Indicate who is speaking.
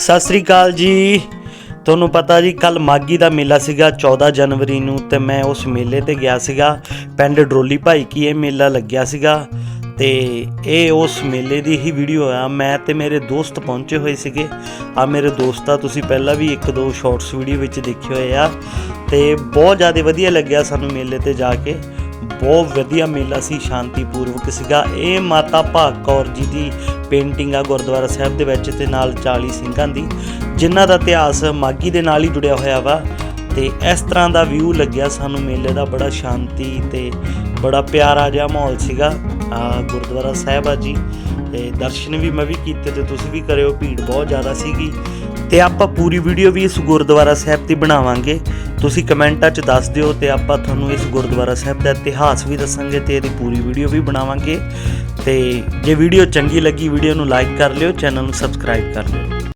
Speaker 1: ਸਤਿ ਸ੍ਰੀ ਅਕਾਲ ਜੀ। ਤੁਹਾਨੂੰ ਪਤਾ ਜੀ ਕੱਲ ਮਾਗੀ ਦਾ ਮੇਲਾ ਸੀਗਾ 14 ਜਨਵਰੀ ਨੂੰ, ਤੇ ਮੈਂ ਉਸ ਮੇਲੇ ਤੇ ਗਿਆ ਸੀਗਾ। ਪਿੰਡ ਡਰੋਲੀ ਭਾਈ ਕੀ ਇਹ ਮੇਲਾ ਲੱਗਿਆ ਸੀਗਾ। ਤੇ ਇਹ ਉਸ ਮੇਲੇ ਦੀ ਹੀ ਵੀਡੀਓ ਆ। ਮੈਂ ਤੇ ਮੇਰੇ ਦੋਸਤ ਪਹੁੰਚੇ ਹੋਏ ਸੀਗੇ। ਆ ਮੇਰੇ ਦੋਸਤਾ ਤੁਸੀਂ ਪਹਿਲਾਂ ਵੀ ਇੱਕ ਦੋ ਸ਼ਾਰਟਸ ਵੀਡੀਓ ਵਿੱਚ ਦੇਖੇ ਹੋਏ ਆ। ਤੇ ਬਹੁਤ ਜ਼ਿਆਦਾ ਵਧੀਆ ਲੱਗਿਆ ਸਾਨੂੰ ਮੇਲੇ ਤੇ ਜਾ ਕੇ। ਬਹੁਤ ਵਧੀਆ ਮੇਲਾ ਸੀ, ਸ਼ਾਂਤੀਪੂਰਵਕ ਸੀਗਾ। ਇਹ ਮਾਤਾ ਭਾਗ ਕੌਰ ਜੀ ਦੀ ਪੇਂਟਿੰਗ ਆ ਗੁਰਦੁਆਰਾ ਸਾਹਿਬ ਦੇ ਵਿੱਚ ਤੇ ਨਾਲ 40 ਸਿੰਘਾਂ ਦੀ, ਜਿਨ੍ਹਾਂ ਦਾ ਇਤਿਹਾਸ ਮਾਗੀ ਦੇ ਨਾਲ ਹੀ ਜੁੜਿਆ ਹੋਇਆ ਵਾ। ਤੇ ਇਸ ਤਰ੍ਹਾਂ ਦਾ ਵਿਊ ਲੱਗਿਆ, ਸਾਨੂੰ ਮੇਲੇ ਦਾ ਬੜਾ ਸ਼ਾਂਤੀ ਤੇ ਬੜਾ ਪਿਆਰਾ ਜਿਹਾ ਮਾਹੌਲ ਸੀਗਾ। ਗੁਰਦੁਆਰਾ ਸਾਹਿਬ ਆ ਜੀ, ਤੇ ਦਰਸ਼ਨ ਵੀ ਮੈਂ ਵੀ ਕੀਤੇ ਤੇ ਤੁਸੀਂ ਵੀ ਕਰਿਓ, ਭੀੜ ਬਹੁਤ ਜ਼ਿਆਦਾ ਸੀਗੀ। ਤੇ ਆਪਾਂ ਪੂਰੀ ਵੀਡੀਓ ਵੀ ਇਸ ਗੁਰਦੁਆਰਾ ਸਾਹਿਬ ਦੀ ਬਣਾਵਾਂਗੇ। ਤੁਸੀਂ ਕਮੈਂਟਾਂ 'ਚ ਦੱਸ ਦਿਓ ਤੇ ਆਪਾਂ ਤੁਹਾਨੂੰ ਇਸ ਗੁਰਦੁਆਰਾ ਸਾਹਿਬ ਦਾ ਇਤਿਹਾਸ ਵੀ ਦੱਸਾਂਗੇ ਤੇ ਇਹਦੀ ਪੂਰੀ ਵੀਡੀਓ ਵੀ ਬਣਾਵਾਂਗੇ। ਤੇ ਜੇ ਵੀਡੀਓ ਚੰਗੀ ਲੱਗੀ ਵੀਡੀਓ ਨੂੰ ਲਾਈਕ ਕਰ ਲਿਓ ਚੈਨਲ ਨੂੰ ਸਬਸਕ੍ਰਾਈਬ ਕਰ ਲਿਓ।